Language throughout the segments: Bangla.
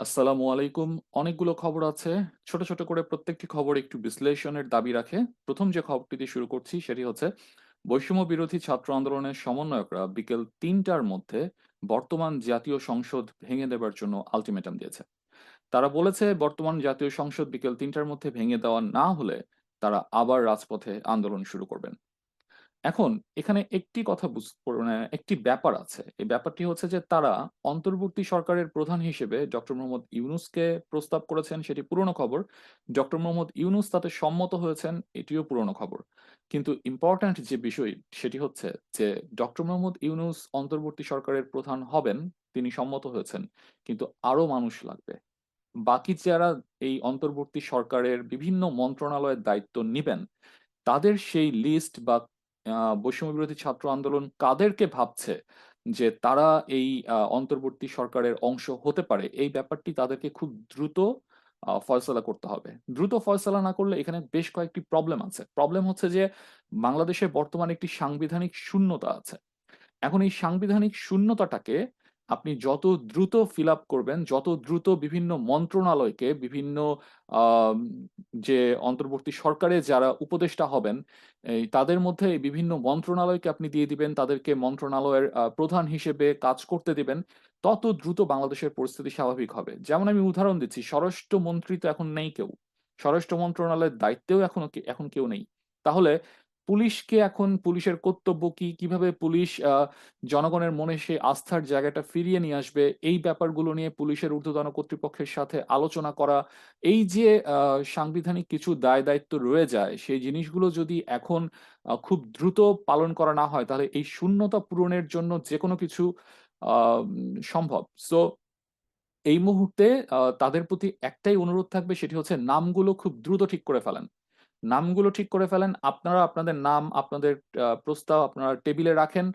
আসসালামু আলাইকুম। অনেকগুলো খবর আছে। ছোট, ছোট করে প্রত্যেকটি খবর একটু বিশ্লেষণের দাবি রাখে। প্রথম যে খবরটি দিয়ে শুরু করছি সেটি হচ্ছে বৈষম্য বিরোধী ছাত্র আন্দোলনের সমন্বয়করা বিকেল তিনটার মধ্যে বর্তমান জাতীয় সংসদ ভেঙে দেবার জন্য আল্টিমেটাম দিয়েছে। তারা বলেছে বর্তমান জাতীয় সংসদ বিকেল তিনটার মধ্যে ভেঙে দেওয়া না হলে তারা আবার রাজপথে আন্দোলন শুরু করবেন। এখন এখানে একটি কথা বুঝ মানে একটি ব্যাপার আছে। এই ব্যাপারটি হচ্ছে যে তারা অন্তর্বর্তী সরকারের প্রধান হিসেবে ডক্টর মোহাম্মদ ইউনুসকে প্রস্তাব করেছেন সেটি পুরনো খবর। ডক্টর মোহাম্মদ ইউনুস তাতে সম্মত হয়েছেন এটিও পুরনো খবর। কিন্তু ইম্পর্ট্যান্ট যে বিষয় সেটি হচ্ছে যে ডক্টর মোহাম্মদ ইউনুস অন্তর্বর্তী সরকারের প্রধান হবেন, তিনি সম্মত হয়েছেন। কিন্তু আরও মানুষ লাগবে। বাকি যারা এই অন্তর্বর্তী সরকারের বিভিন্ন মন্ত্রণালয়ের দায়িত্ব নিবেন, তাদের সেই লিস্ট বা বৈষম্য বিরোধী ছাত্র আন্দোলন কাদেরকে ভাবছে যে তারা এই অন্তর্বর্তী সরকারের অংশ হতে পারে, এই ব্যাপারটি তাদেরকে খুব দ্রুত ফয়সালা করতে হবে। দ্রুত ফয়সলা না করলে এখানে বেশ কয়েকটি প্রবলেম আছে। প্রবলেম হচ্ছে যে বাংলাদেশে বর্তমানে একটি সাংবিধানিক শূন্যতা আছে। এখন এই সাংবিধানিক শূন্যতাটাকে আপনি যত দ্রুত ফিল আপ করবেন, যত দ্রুত বিভিন্ন মন্ত্রণালয়কে বিভিন্ন যে অন্তর্বর্তী সরকারে যারা উপদেষ্টা হবেন, এই তাদের মধ্যে বিভিন্ন মন্ত্রণালয়কে আপনি দিয়ে দিবেন, তাদেরকে মন্ত্রণালয়ের প্রধান হিসেবে কাজ করতে দিবেন, তত দ্রুত বাংলাদেশের পরিস্থিতি স্বাভাবিক হবে। যেমন আমি উদাহরণ দিচ্ছি, স্বরাষ্ট্রমন্ত্রী তো এখন নেই কেউ। স্বরাষ্ট্র মন্ত্রণালয়ের দায়িত্বেও এখনও এখন কেউ নেই। তাহলে পুলিশকে এখন পুলিশের কর্তব্য কি? কীভাবে পুলিশ জনগণের মনে সেই আস্থার জায়গাটা ফিরিয়ে নিয়ে আসবে, এই ব্যাপারগুলো নিয়ে পুলিশের ঊর্ধ্বতন কর্তৃপক্ষের সাথে আলোচনা করা। এই যে সাংবিধানিক কিছু দায়-দায়িত্ব রয়ে যায়, সেই জিনিসগুলো যদি এখন খুব দ্রুত পালন করা না হয়, তাহলে এই শূন্যতা পূরণের জন্য যে কোনো কিছু সম্ভব। সো এই মুহূর্তে তাদের প্রতি একটাই অনুরোধ থাকবে সেটি হচ্ছে নামগুলো খুব দ্রুত ঠিক করে ফেলেন। নামগুলো ঠিক করে ফেলেন। আপনারা আপনাদের নাম, আপনাদের প্রস্তাব আপনারা টেবিলে রাখেন।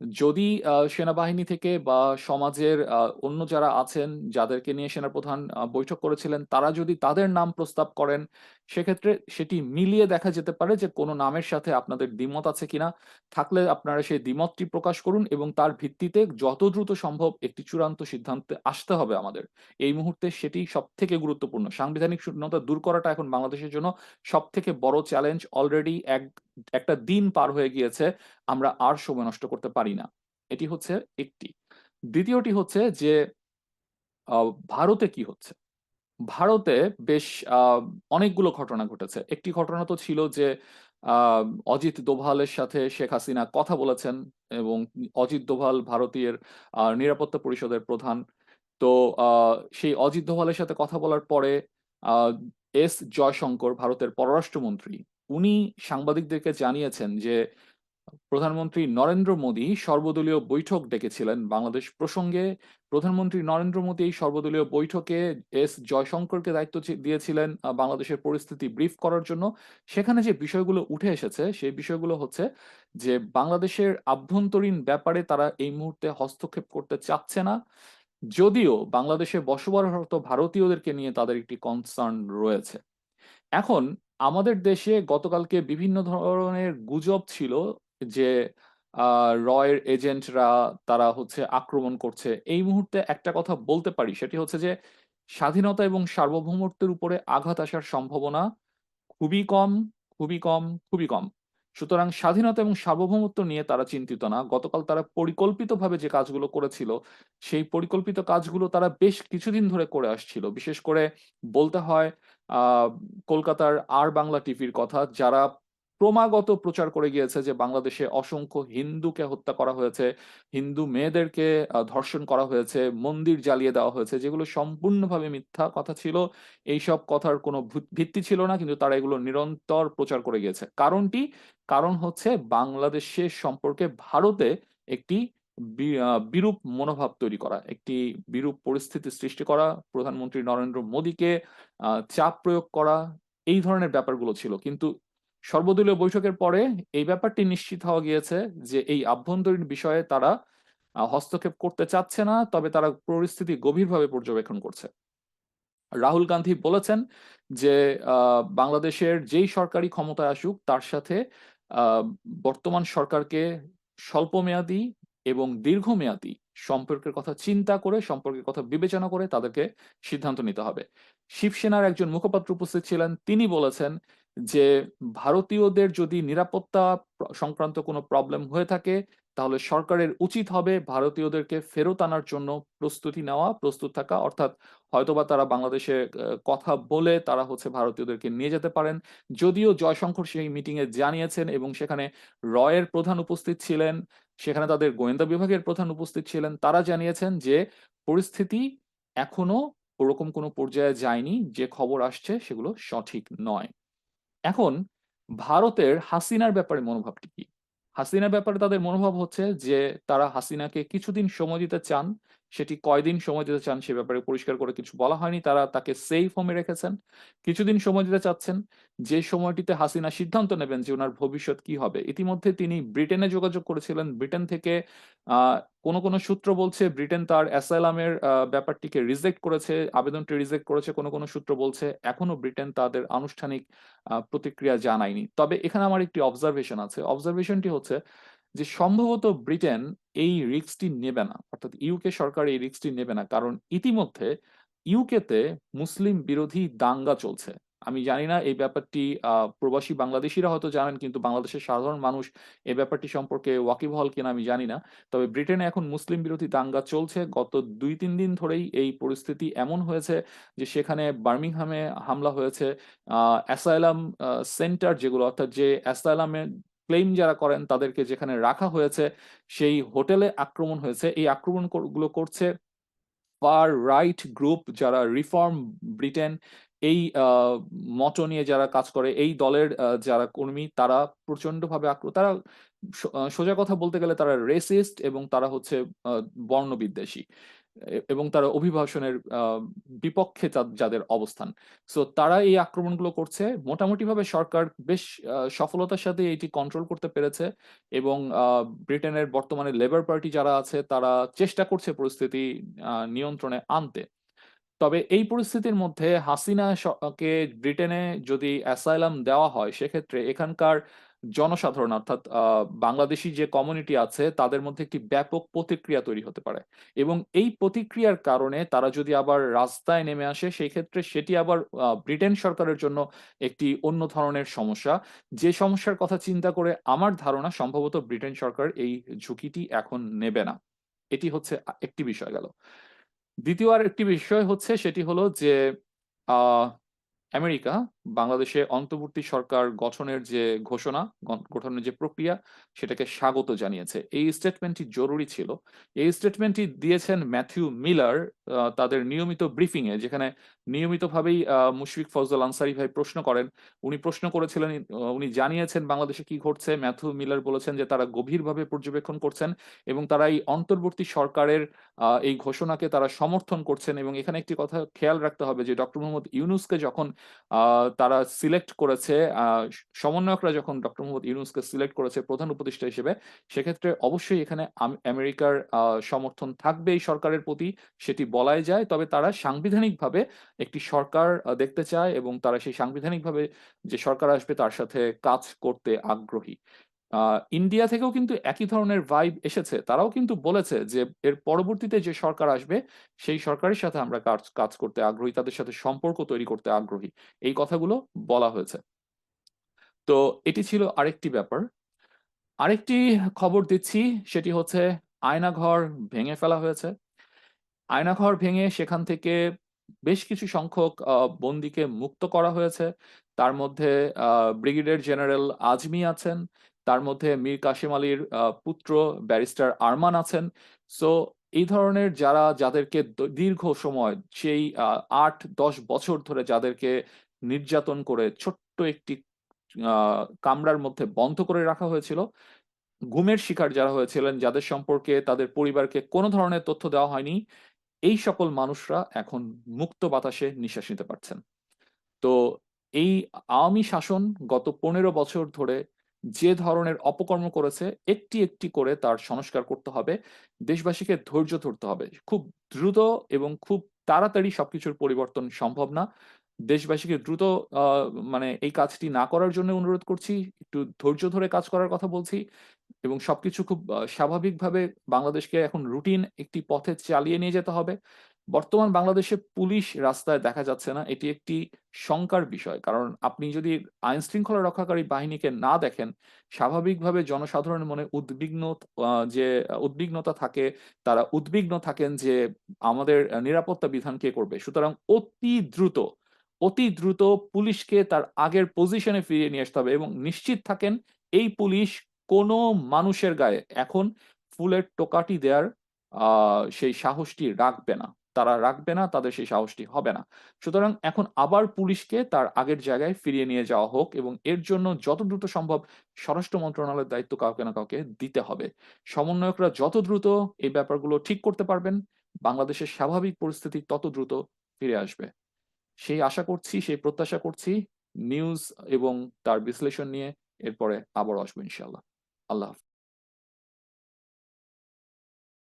যদি সেনাবাহিনী থেকে বা সমাজের অন্য যারা আছেন, যাদেরকে নিয়ে সেনাপ্রধান প্রধান বৈঠক করেছিলেন, তারা যদি তাদের নাম প্রস্তাব করেন, সেক্ষেত্রে সেটি মিলিয়ে দেখা যেতে পারে যে কোন নামের সাথে আপনাদের দ্বিমত আছে কিনা। থাকলে আপনারা সেই দ্বিমতটি প্রকাশ করুন এবং তার ভিত্তিতে যত দ্রুত সম্ভব একটি চূড়ান্ত সিদ্ধান্তে আসতে হবে আমাদের। এই মুহূর্তে সেটি সব থেকে গুরুত্বপূর্ণ। সাংবিধানিক শূন্যতা দূর করাটা এখন বাংলাদেশের জন্য সব থেকে বড় চ্যালেঞ্জ। অলরেডি এক, একটা দিন পার হয়ে গিয়েছে। আমরা আর সময় নষ্ট করতে পারি না। এটি হচ্ছে একটি। দ্বিতীয়টি হচ্ছে যে ভারতে কি হচ্ছে? ভারতে বেশ অনেকগুলো ঘটনা ঘটেছে। একটি ঘটনা তো ছিল যে অজিত দোভালের সাথে শেখ হাসিনা কথা বলেছেন এবং অজিত দোভাল ভারতীয়ের আ নিরাপত্তা পরিষদের প্রধান। তো সেই অজিত দোভালের সাথে কথা বলার পরে এস জয়শঙ্কর ভারতের পররাষ্ট্রমন্ত্রী, উনি সাংবাদিকদেরকে জানিয়েছেন যে প্রধানমন্ত্রী নরেন্দ্র মোদী সর্বদলীয় বৈঠক ডেকেছিলেন বাংলাদেশ প্রসঙ্গে। প্রধানমন্ত্রী নরেন্দ্র মোদী এই সর্বদলীয় বৈঠকে এস জয়শঙ্করকে দায়িত্ব দিয়েছিলেন বাংলাদেশের পরিস্থিতি ব্রিফ করার জন্য। সেখানে যে বিষয়গুলো উঠে এসেছে, সেই বিষয়গুলো হচ্ছে যে বাংলাদেশের আভ্যন্তরীণ ব্যাপারে তারা এই মুহূর্তে হস্তক্ষেপ করতে চাচ্ছে না। যদিও বাংলাদেশে বসবাসরত ভারতীয়দেরকে নিয়ে তাদের একটি কনসার্ন রয়েছে। এখন আমাদের দেশে গতকালকে বিভিন্ন ধরনের গুজব ছিল যে রয়ের এজেন্টরা তারা হচ্ছে আক্রমণ করছে। এই মুহূর্তে একটা কথা বলতে পারি সেটি হচ্ছে যে স্বাধীনতা এবং সার্বভৌমত্বের উপরে আঘাত আসার সম্ভাবনা খুবই কম, খুবই কম, খুবই কম। সুতরাং স্বাধীনতা এবং সার্বভৌমত্ব নিয়ে তারা চিন্তিত না। গতকাল তারা পরিকল্পিতভাবে যে কাজগুলো করেছিল, সেই পরিকল্পিত কাজগুলো তারা বেশ কিছুদিন ধরে করে আসছিল। বিশেষ করে বলতে হয় কলকাতার আর বাংলা টিভির কথা যারা ক্রমাগত প্রচার করে গিয়েছে যে বাংলাদেশে অসংখ্য হিন্দুকে হত্যা করা হয়েছে, হিন্দু মেয়েদেরকে ধর্ষণ করা হয়েছে, মন্দির জ্বালিয়ে দেওয়া হয়েছে যেগুলো সম্পূর্ণভাবে মিথ্যা কথা ছিল। এইসব কথার কোনো ভিত্তি ছিল না কিন্তু তারা এগুলো নিরন্তর প্রচার করে গিয়েছে। কারণটি? কারণ হচ্ছে বাংলাদেশের সম্পর্কে ভারতে একটি বিরূপ মনোভাব তৈরি করা, একটি বিরূপ পরিস্থিতি সৃষ্টি করা, প্রধানমন্ত্রী নরেন্দ্র মোদীকে চাপ প্রয়োগ করা, এই ধরনের ব্যাপারগুলো ছিল। কিন্তু সর্বদলীয় বৈঠকের পরে এই ব্যাপারটি নিশ্চিত হওয়া গিয়েছে যে এই আভ্যন্তরীণ বিষয়ে তারা হস্তক্ষেপ করতে চাচ্ছে না। তবে তারা পরিস্থিতি গভীরভাবে পর্যবেক্ষণ করছে। রাহুল গান্ধী বলেছেন যে বাংলাদেশের যেই সরকারি ক্ষমতায় আসুক, তার সাথে বর্তমান সরকারকে স্বল্পমেয়াদী এবং দীর্ঘমেয়াদী সম্পর্কের কথা চিন্তা করে, সম্পর্কের কথা বিবেচনা করে তাদেরকে সিদ্ধান্ত নিতে হবে শিবসেনার একজন মুখপাত্র উপস্থিত ছিলেন, তিনি বলেছেন যে ভারতীয়দের যদি নিরাপত্তা সংক্রান্ত কোনো প্রবলেম হয়ে থাকে, তাহলে সরকারের উচিত হবে ভারতীয়দেরকে ফেরত আনার জন্য প্রস্তুতি নেওয়া, প্রস্তুত থাকা। অর্থাৎ হয়তোবা তারা বাংলাদেশে কথা বলে তারা হচ্ছে ভারতীয়দেরকে নিয়ে যেতে পারেন। যদিও জয়শঙ্কর সেই মিটিং এ জানিয়েছেন এবং সেখানে রয়ের প্রধান উপস্থিত ছিলেন, সেখানে তাদের গোয়েন্দা বিভাগের প্রধান উপস্থিত ছিলেন, তারা জানিয়েছেন যে পরিস্থিতি এখনও ওরকম কোনো পর্যায়ে যায়নি, যে খবর আসছে সেগুলো সঠিক নয়। এখন ভারতের হাসিনার ব্যাপারে মনোভাবটি কি? হাসিনার ব্যাপারে তাদের মনোভাব হচ্ছে যে তারা হাসিনাকে কিছুদিন সময় দিতে চান সেটি কয়দিন সময় দিতে চান সে ব্যাপারে পরিষ্কার করে কিছু বলা হয়নি। তারা তাকে সেফ হোমে রেখেছেন। কিছুদিন সময় দিতে চাচ্ছেন। যে সময়টিতে হাসিনা সিদ্ধান্ত নেবেন যে ওনার ভবিষ্যৎ কি হবে, ইতিমধ্যে তিনি ব্রিটেনে যোগাযোগ করেছিলেন। ব্রিটেন থেকে কোনো কোনো সূত্র বলছে ব্রিটেন তার অ্যাসাইলামের ব্যাপারটিকে রিজেক্ট করেছে, আবেদনটি রিজেক্ট করেছে, কোনো কোনো সূত্র বলছে। এখনও ব্রিটেন তাদের আনুষ্ঠানিক প্রতিক্রিয়া জানায়নি। তবে এখানে আমার একটি অবজারভেশন আছে। অবজারভেশনটি হচ্ছে যে সম্ভবত ব্রিটেন এই রিক্সটি নেবে না, অর্থাৎ ইউকে সরকার এই রিক্সটি নেবে না, কারণ ইতিমধ্যে ইউকেতে মুসলিম বিরোধী দাঙ্গা চলছে। আমি জানি না এই ব্যাপারটি প্রবাসী বাংলাদেশিরা হয়তো জানেন, কিন্তু বাংলাদেশের সাধারণ মানুষ এই ব্যাপারটি সম্পর্কে ওয়াকিবহাল কিনা আমি জানি না। তবে ব্রিটেনে এখন মুসলিম বিরোধী দাঙ্গা চলছে। গত দুই তিন দিন ধরেই এই পরিস্থিতি এমন হয়েছে যে সেখানে বার্মিংহামে হামলা হয়েছে। অ্যাসাইলাম সেন্টার যেগুলো, অর্থাৎ যে অ্যাসাইলামে ক্লেম যারা করেন তাদেরকে যেখানে রাখা হয়েছে সেই হোটেলে আক্রমণ হয়েছে। এই আক্রমণ কর- গুলো করছে ফার রাইট গ্রুপ যারা রিফর্ম ব্রিটেন এই মটো নিয়ে যারা কাজ করে, এই দলের যারা কর্মী তারা প্রচন্ডভাবে আক্রমণ তারা সোজা কথা বলতে গেলে তারা রেসিস্ট এবং তারা হচ্ছে বর্ণবিদ্বেষী। এবং তারা অভিবাসনের বিপক্ষে যাদের অবস্থান। সো তারা এই আক্রমণগুলো করছে। মোটামুটিভাবে সরকার বেশ সফলতার সাথে এটি কন্ট্রোল করতে পেরেছে এবং ব্রিটেনের বর্তমানে লেবার পার্টি যারা আছে, তারা চেষ্টা করছে পরিস্থিতি নিয়ন্ত্রণে আনতে। তবে এই পরিস্থিতির মধ্যে হাসিনা কে ব্রিটেনে যদি অ্যাসাইলাম দেওয়া হয়, সেক্ষেত্রে এখানকার জনসাধারণ, অর্থাৎ বাংলাদেশি যে কমিউনিটি আছে, তাদের মধ্যে একটি ব্যাপক প্রতিক্রিয়া তৈরি হতে পারে। এবং এই প্রতিক্রিয়ার কারণে তারা যদি আবার রাস্তায় নেমে আসে সেই ক্ষেত্রে সেটি আবার ব্রিটেন সরকারের জন্য একটি অন্য ধরনের সমস্যা। যে সমস্যার কথা চিন্তা করে আমার ধারণা, সম্ভবত ব্রিটেন সরকার এই ঝুঁকিটি এখন নেবে না। এটি হচ্ছে একটি বিষয় গেল। দ্বিতীয় আর একটি বিষয় হচ্ছে, সেটি হলো যে আমেরিকা, বাংলাদেশে অন্তর্বর্তী সরকার গঠনের যে ঘোষণা গঠনের যে প্রক্রিয়া, সেটাকে স্বাগত জানিয়েছে। এই স্টেটমেন্টটি জরুরি ছিল। এই স্টেটমেন্টটি দিয়েছেন ম্যাথিউ মিলার তাদের নিয়মিত ব্রিফিং এ যেখানে নিয়মিতভাবেই মুশফিক ফজল আনসারি ভাই প্রশ্ন করেন। উনি প্রশ্ন করেছিলেন উনি জানিয়েছেন বাংলাদেশে কি ঘটছে। ম্যাথিউ মিলার বলেছেন যে তারা গভীরভাবে পর্যবেক্ষণ করছেন এবং তারা এই অন্তর্বর্তী সরকারের এই ঘোষণাকে তারা সমর্থন করছেন এবং এখানে একটি কথা খেয়াল রাখতে হবে যে ডক্টর মোহাম্মদ ইউনুসকে যখন তারা সিলেক্ট করেছে সমন্বয়করা যখন ডক্টর মোহাম্মদ ইউনুসকে সিলেক্ট করেছে প্রধান উপদেষ্টা হিসেবে, সেক্ষেত্রে অবশ্যই এখানে আমেরিকার সমর্থন থাকবে এই সরকারের প্রতি, সেটি বলাই যায়। তবে তারা সাংবিধানিকভাবে একটি সরকার দেখতে চায় এবং তারা সেই সাংবিধানিকভাবে যে সরকার আসবে তার সাথে কাজ করতে আগ্রহী। ইন্ডিয়া থেকেও কিন্তু একই ধরনের ভাইব এসেছে। তারাও কিন্তু বলেছে যে, এর পরবর্তীতে যে সরকার আসবে, সেই সরকারের সাথে আমরা কাজ কাজ করতে আগ্রহী, তাদের সাথে সম্পর্ক তৈরি করতে আগ্রহী। এই কথাগুলো বলা হয়েছে। তো এটি ছিল আরেকটি ব্যাপার। আরেকটি খবর দিচ্ছি, সেটি হচ্ছে আয়নাঘর ভেঙে ফেলা হয়েছে। আয়নাঘর ভেঙে সেখান থেকে বেশ কিছু সংখ্যক বন্দীকে মুক্ত করা হয়েছে। তার মধ্যে ব্রিগেডিয়ার জেনারেল আজমি আছেন। তার মধ্যে মীর কাসিম আলীর পুত্র ব্যারিস্টার আরমান আছেন। সো, এই ধরনের যারা, যাদেরকে দীর্ঘ সময়, সেই আট, দশ বছর ধরে যাদেরকে নির্যাতন করে ছোট্ট একটি কামরার মধ্যে বন্ধ করে রাখা হয়েছিল, গুমের শিকার যারা হয়েছিলেন, যাদের সম্পর্কে তাদের পরিবারকে কোনো ধরনের তথ্য দেওয়া হয়নি, এই সকল মানুষরা এখন মুক্ত বাতাসে নিঃশ্বাস নিতে পারছেন। তো, এই আওয়ামী শাসন গত পনেরো বছর ধরে যে ধরনের অপকর্ম করেছে, একটি একটি করে তার সংস্কার করতে হবে। দেশবাসীকে ধৈর্য ধরতে হবে। খুব দ্রুত এবং খুব তাড়াতাড়ি সবকিছুর পরিবর্তন সম্ভব না। দেশবাসীকে দ্রুত মানে এই কাজটি না করার জন্য অনুরোধ করছি। একটু ধৈর্য ধরে কাজ করার কথা বলছি এবং সবকিছু খুব স্বাভাবিকভাবে বাংলাদেশকে এখন রুটিন একটি পথে চালিয়ে নিয়ে যেতে হবে। বর্তমান বাংলাদেশে পুলিশ রাস্তায় দেখা যাচ্ছে না। এটি একটি শঙ্কার বিষয়। কারণ আপনি যদি আইন-শৃঙ্খলা রক্ষাকারী বাহিনীকে না দেখেন, স্বাভাবিকভাবে জনসাধারণের মনে উদ্বিগ্ন যে উদ্বিগ্নতা থাকে, তারা উদ্বিগ্ন থাকেন যে আমাদের নিরাপত্তা বিধান কে করবে? সুতরাং অতি দ্রুত, অতি দ্রুত পুলিশকে তার আগের পজিশনে ফিরিয়ে নিয়ে আসতে হবে এবং নিশ্চিত থাকেন এই পুলিশ কোনো মানুষের গায়ে এখন ফুলের টোকাটি দেয়ার আ সেই সাহসটি রাখবে না। তারা রাখবে না, তাদের সেই সাহসটি হবে না। সুতরাং এখন আবার পুলিশকে তার আগের জায়গায় ফিরিয়ে নিয়ে যাওয়া হোক এবং এর জন্য যত দ্রুত সম্ভব স্বরাষ্ট্র মন্ত্রণালয়ের দায়িত্ব কাউকে না কাউকে দিতে হবে। সমন্বয়করা যত দ্রুত এই ব্যাপারগুলো ঠিক করতে পারবেন, বাংলাদেশের স্বাভাবিক পরিস্থিতি তত দ্রুত ফিরে আসবে। সেই আশা করছি, সেই প্রত্যাশা করছি নিউজ এবং তার বিশ্লেষণ নিয়ে এরপরে আবার আসব ইনশাআল্লাহ। আল্লাহ।